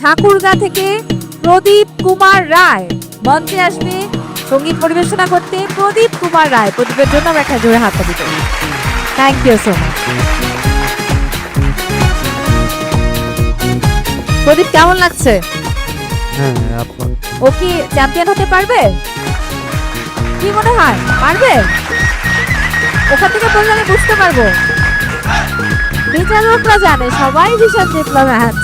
ঠাকুরগা থেকে প্রদীপ কুমার রায়। মঞ্চে আসবে সংগীত পরিবেশনা করতে প্রদীপ কুমার রায়। প্রদীপের জন্য আমরা একটা জোরে হাতটা দিতে thank you so much Pradeep কেমন লাগছে? হ্যাঁ ও কি চ্যাম্পিয়ন হতে পারবে? কি মনে হয়? পারবে? ওখান থেকে বললে আমি বুঝতে পারব। বিচারকরা জানে সবাই ভীষণ diplomat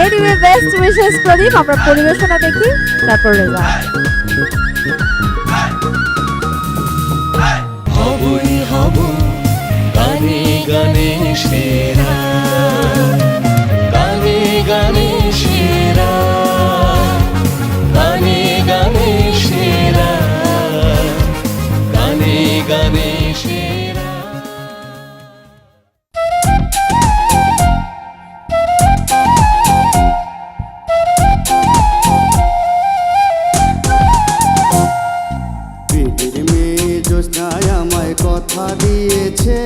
anyway best wishes Pradeep আমরা পরিবেশনা দেখি তারপর রেজাল্ট কথা দিয়েছে।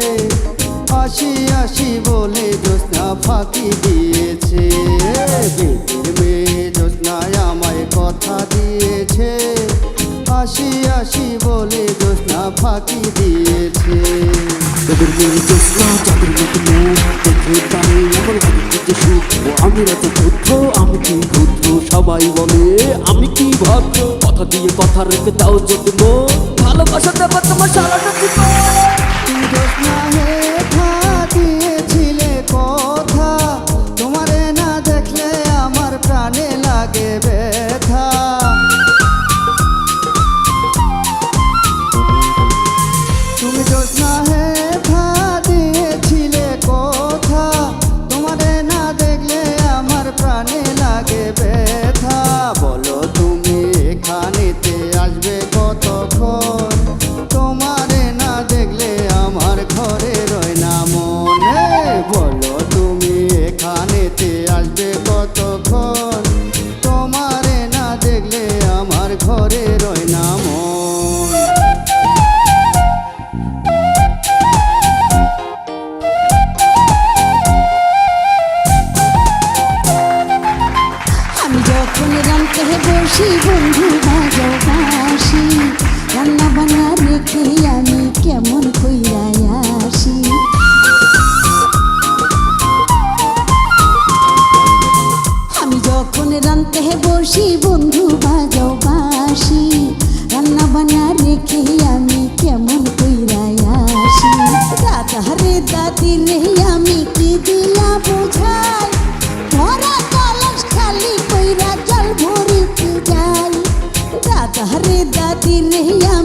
আসি আসি বলে জ্যোৎস্না ফাঁকি দিয়েছে। পেটের মেয়ে জ্যোৎস্নায় আমায় কথা দিয়েছে। আসি আসি বলে জ্যোৎস্না ফাঁকি দিয়েছে। ও আমি এত বুদ্ধ, আমি কি বুদ্ধ? সবাই বলে, আমি কি ভদ্র কথা দিয়ে কথা রেখে দাও যদি ভালোবাসা দেবো তোমার সারাটা দিয়েছিলে কথা তোমারে না দেখলে আমার প্রাণে লাগে আমি যখন রান্তে বসি বন্ধু বাজাও বাসি রান্না বান্না রেখে আমি কেমন কইরাই আসি? দাদা রে দাদি রে আমি কি দিয়া বুঝাই? नहीं या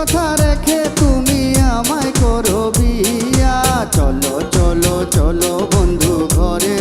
কথা রেখে তুমি আমায় করো বিয়া। চলো চলো চলো বন্ধু ঘরে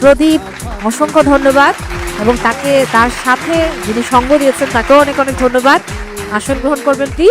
প্রদীপ, অসংখ্য ধন্যবাদ এবং তাকে তার সাথে যিনি সঙ্গ দিয়েছেন, তাকেও অনেক অনেক ধন্যবাদ। আসন গ্রহণ করবেন প্লিজ